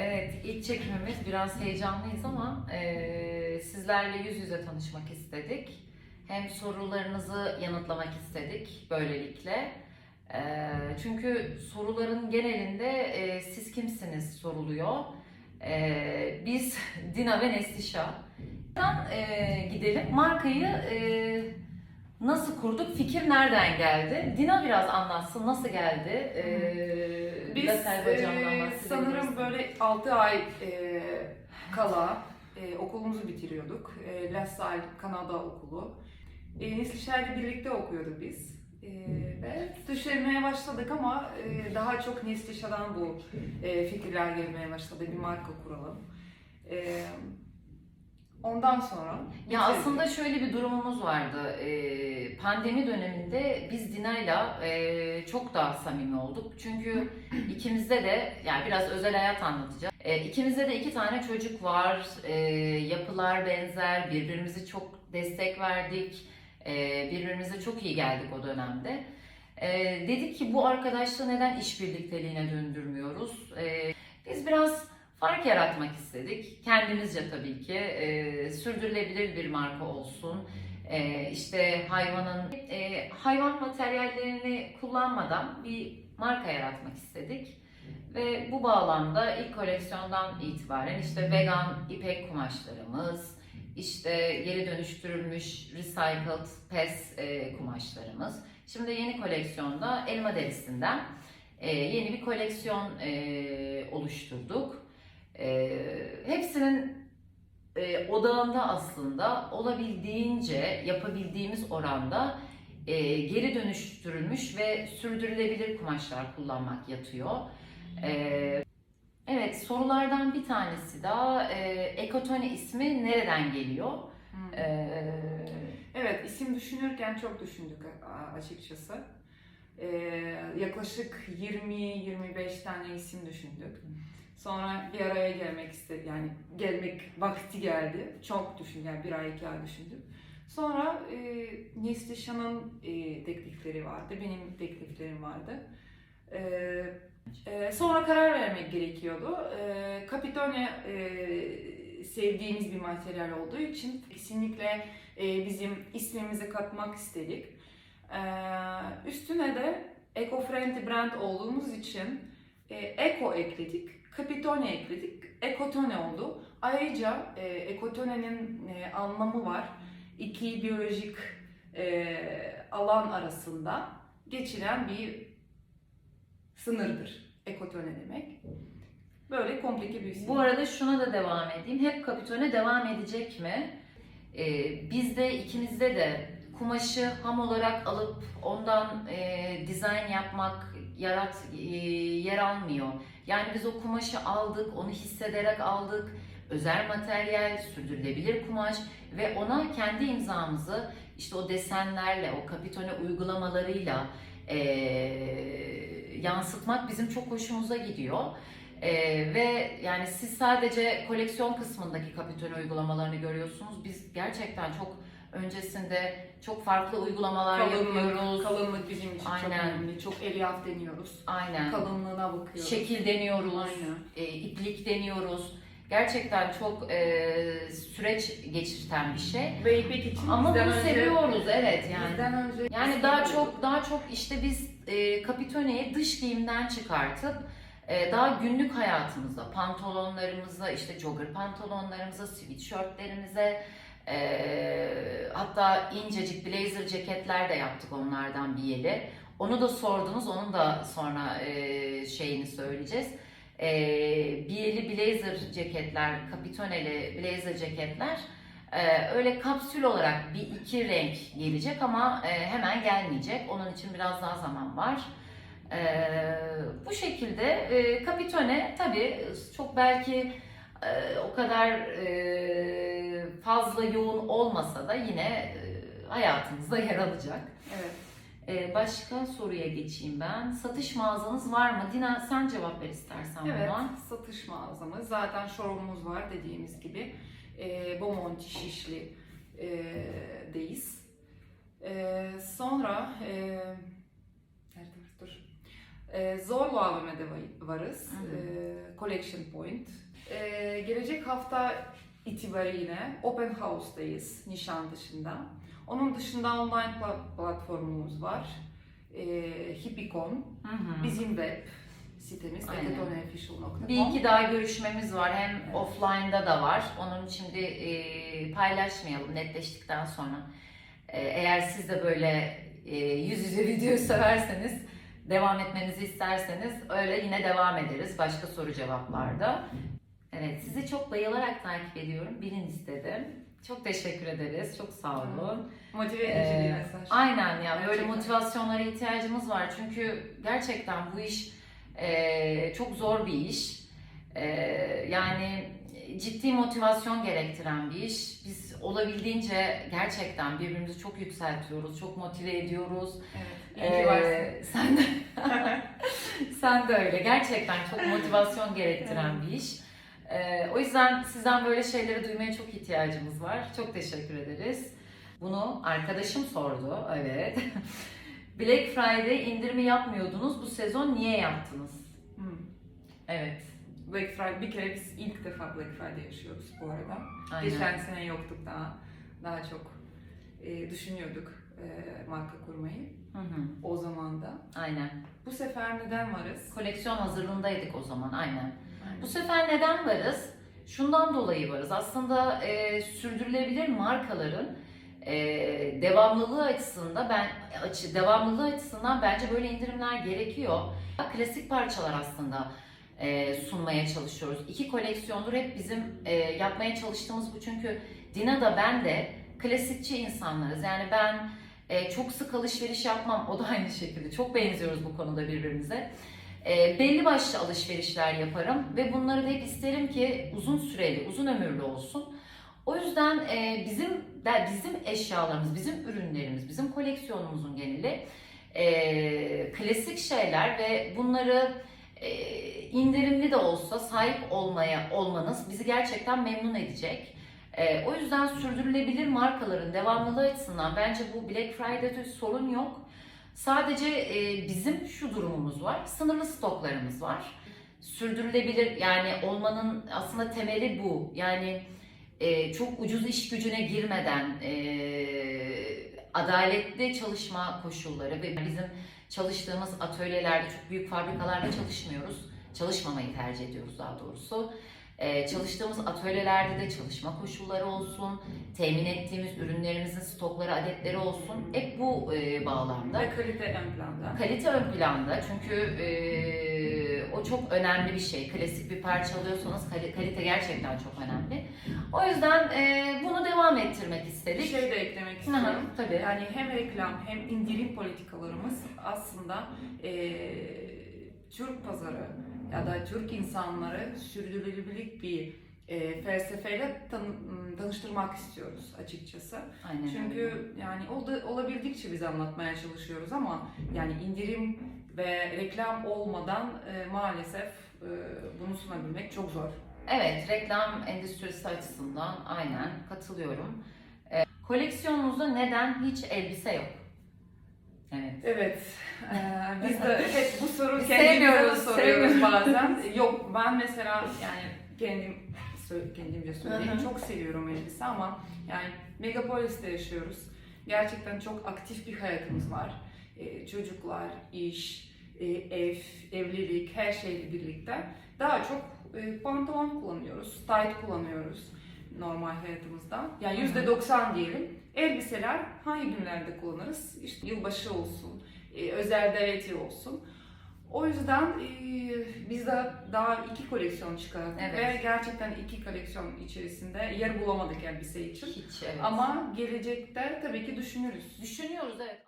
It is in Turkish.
Evet, ilk çekimimiz biraz heyecanlıyız ama e, sizlerle yüz yüze tanışmak istedik. Hem sorularınızı yanıtlamak istedik böylelikle. E, çünkü soruların genelinde e, siz kimsiniz soruluyor. E, biz Dina ve. Buradan e, gidelim. Markayı e, nasıl kurduk? Fikir nereden geldi? Dina biraz anlatsın nasıl geldi? E, Biz e, sanırım böyle 6 ay e, kala e, okulumuzu bitiriyorduk. E, La Salle Kanada okulu. E, Neslişehir'le birlikte okuyorduk biz. E, ve düşünmeye başladık ama e, daha çok Neslişehir'den bu e, fikirler gelmeye başladı. Bir marka kuralım. E, ondan sonra Ya bitirdik. aslında şöyle bir durumumuz vardı. Ee, pandemi döneminde biz Dina'yla e, çok daha samimi olduk. Çünkü ikimizde de yani biraz özel hayat anlatacağım. Ee, ikimizde de iki tane çocuk var. Ee, yapılar benzer. Birbirimizi çok destek verdik. Ee, birbirimize çok iyi geldik o dönemde. Ee, dedik ki bu arkadaşlığı neden iş birlikteliğine döndürmüyoruz? Ee, biz biraz fark yaratmak istedik. Kendimizce tabii ki. Ee, sürdürülebilir bir marka olsun. Ee, işte hayvanın e, hayvan materyallerini kullanmadan bir marka yaratmak istedik. Ve bu bağlamda ilk koleksiyondan itibaren işte vegan ipek kumaşlarımız, işte geri dönüştürülmüş recycled pes e, kumaşlarımız. Şimdi yeni koleksiyonda elma derisinden e, yeni bir koleksiyon e, oluşturduk. E, hepsinin e, odağında aslında olabildiğince yapabildiğimiz oranda e, geri dönüştürülmüş ve sürdürülebilir kumaşlar kullanmak yatıyor. E, evet sorulardan bir tanesi daha e, Ekotone ismi nereden geliyor? Hmm. E, Evet, isim düşünürken çok düşündük açıkçası. Ee, yaklaşık 20-25 tane isim düşündük. Sonra bir araya gelmek istedi, yani gelmek vakti geldi. Çok düşündük, yani bir ay iki ay düşündük. Sonra e, Neslişan'ın e, teklifleri vardı, benim tekliflerim vardı. Ee, e, sonra karar vermek gerekiyordu. E, Capitone e, sevdiğimiz bir materyal olduğu için kesinlikle e, bizim ismimizi katmak istedik. E, üstüne de eco-friendly brand olduğumuz için e, eco ekledik, Capitone ekledik, Ecotone oldu. Ayrıca e, Ecotone'nin e, anlamı var. İki biyolojik e, alan arasında geçilen bir sınırdır. Ekotone demek. Böyle komplike bir isim. Bu arada şuna da devam edeyim. Hep Kapitone devam edecek mi? Ee, bizde ikimizde de kumaşı ham olarak alıp ondan e, dizayn yapmak, yarat e, yer almıyor. Yani biz o kumaşı aldık, onu hissederek aldık. Özel materyal, sürdürülebilir kumaş ve ona kendi imzamızı işte o desenlerle, o kapitone uygulamalarıyla e, yansıtmak bizim çok hoşumuza gidiyor. Ee, ve yani siz sadece koleksiyon kısmındaki kapitone uygulamalarını görüyorsunuz. Biz gerçekten çok öncesinde çok farklı uygulamalar kalınlık, yapıyoruz. kalınlık bizim için çok Aynen. önemli. Çok elyaf deniyoruz. Aynen. Kalınlığına bakıyoruz. Şekil deniyoruz, Aynen. e, iplik deniyoruz. Gerçekten çok e, süreç geçirten bir şey. Ve ipek için Ama bunu önce, seviyoruz evet yani. Bizden önce Yani daha çok daha çok işte biz e, kapitoneyi dış giyimden çıkartıp e, daha günlük hayatımızda pantolonlarımıza işte jogger pantolonlarımıza, sweatshirtlerimize e, hatta incecik blazer ceketler de yaptık onlardan bir yeli. Onu da sordunuz, onun da sonra e, şeyini söyleyeceğiz. E, biyeli blazer ceketler, kapitoneli blazer ceketler ee, öyle kapsül olarak bir iki renk gelecek ama e, hemen gelmeyecek. Onun için biraz daha zaman var. Ee, bu şekilde e, Capitone tabii çok belki e, o kadar e, fazla yoğun olmasa da yine e, hayatınızda yer alacak. Evet. Ee, başka soruya geçeyim ben. Satış mağazanız var mı? Dina sen cevap ver istersen Evet, buna. satış mağazamız. Zaten showroom'umuz var dediğimiz gibi. E, Bomonti Şişli e, deyiz. E, sonra e, nerede dur. Ee, Zorlu AVM'de va- varız. Hı hı. Ee, Collection Point. Ee, gelecek hafta itibariyle Open House'dayız Nişantaşı'nda. Onun dışında online pla- platformumuz var. Ee, Hippicon. Hı hı. Bizim web sitemiz ekatoneofficial.com. Bir iki daha görüşmemiz var. Hem offline'da da var. Onun şimdi e, paylaşmayalım netleştikten sonra. E, eğer siz de böyle e, yüz yüze video severseniz, devam etmenizi isterseniz öyle yine devam ederiz başka soru cevaplarda. Evet, sizi çok bayılarak takip ediyorum. Bilin istedim. Çok teşekkür ederiz. Çok sağ olun. Motive edici Ee, bir mesaj. Aynen ya böyle Gerçekten. motivasyonlara ihtiyacımız var çünkü gerçekten bu iş e, çok zor bir iş. E, yani ciddi motivasyon gerektiren bir iş. Biz olabildiğince gerçekten birbirimizi çok yükseltiyoruz, çok motive ediyoruz. Evet, iyi ki varsın. Ee, sen de sen de öyle. Gerçekten çok motivasyon gerektiren bir iş. Ee, o yüzden sizden böyle şeyleri duymaya çok ihtiyacımız var. Çok teşekkür ederiz. Bunu arkadaşım sordu. Evet. Black Friday indirimi yapmıyordunuz. Bu sezon niye yaptınız? Hmm. Evet. Black Friday bir kere biz ilk defa Black Friday yaşıyoruz bu arada. Aynen. Geçen sene yoktuk daha. Daha çok e, düşünüyorduk e, marka kurmayı Hı hı. o zaman da. Aynen. Bu sefer neden varız? Koleksiyon hazırlığındaydık o zaman. Aynen. Bu sefer neden varız? Şundan dolayı varız. Aslında e, sürdürülebilir markaların e, devamlılığı açısından ben açı devamlılığı açısından bence böyle indirimler gerekiyor. Klasik parçalar aslında e, sunmaya çalışıyoruz. İki koleksiyondur hep bizim e, yapmaya çalıştığımız bu çünkü Dina da ben de klasikçi insanlarız. Yani ben e, çok sık alışveriş yapmam. O da aynı şekilde. Çok benziyoruz bu konuda birbirimize. E, belli başlı alışverişler yaparım ve bunları da hep isterim ki uzun süreli, uzun ömürlü olsun. O yüzden e, bizim de, bizim eşyalarımız, bizim ürünlerimiz, bizim koleksiyonumuzun geneli e, klasik şeyler ve bunları e, indirimli de olsa sahip olmaya olmanız bizi gerçekten memnun edecek. E, o yüzden sürdürülebilir markaların devamlılığı açısından bence bu Black Friday'de sorun yok. Sadece e, bizim şu durumumuz var. Sınırlı stoklarımız var. Sürdürülebilir yani olmanın aslında temeli bu. Yani e, çok ucuz iş gücüne girmeden e, adaletli çalışma koşulları ve bizim çalıştığımız atölyelerde çok büyük fabrikalarda çalışmıyoruz. Çalışmamayı tercih ediyoruz daha doğrusu. E, çalıştığımız atölyelerde de çalışma koşulları olsun, temin ettiğimiz ürünlerimizin stokları, adetleri olsun. Hep bu e, bağlamda. Ve kalite ön planda. Kalite ön planda çünkü e, o çok önemli bir şey. Klasik bir parça alıyorsanız kali- kalite gerçekten çok önemli. O yüzden e, bunu devam ettirmek Bir istedik. şey de eklemek istiyorum. hı, tabii. Yani hem reklam hem indirim politikalarımız aslında eee Türk pazarı ya da Türk insanları sürdürülebilirlik bir eee, felsefeyle tan- tanıştırmak istiyoruz açıkçası. Aynen. Çünkü yani oldu, olabildikçe biz anlatmaya çalışıyoruz ama yani indirim ve reklam olmadan eee, maalesef eee, bunu sunabilmek çok zor. Evet, reklam endüstrisi açısından aynen katılıyorum. E, koleksiyonunuzda neden hiç elbise yok? Evet. Evet. eee, biz de hep bu soru sevmiyoruz, soruyoruz bazen. Yok ben mesela yani kendim kendimce söyleyeyim çok seviyorum elbise ama yani megapolis'te yaşıyoruz. Gerçekten çok aktif bir hayatımız var. Eee, çocuklar, iş, eee, ev, evlilik her şeyle birlikte daha çok eee, pantolon kullanıyoruz, tight kullanıyoruz normal hayatımızda. Yani yüzde doksan diyelim. Elbiseler hangi günlerde kullanırız? İşte yılbaşı olsun, e, özel davetiye olsun. O yüzden e, biz de daha iki koleksiyon çıkardık Evet. ve gerçekten iki koleksiyon içerisinde yer bulamadık elbise için. Hiç evet. Ama gelecekte tabii ki düşünürüz. düşünüyoruz evet.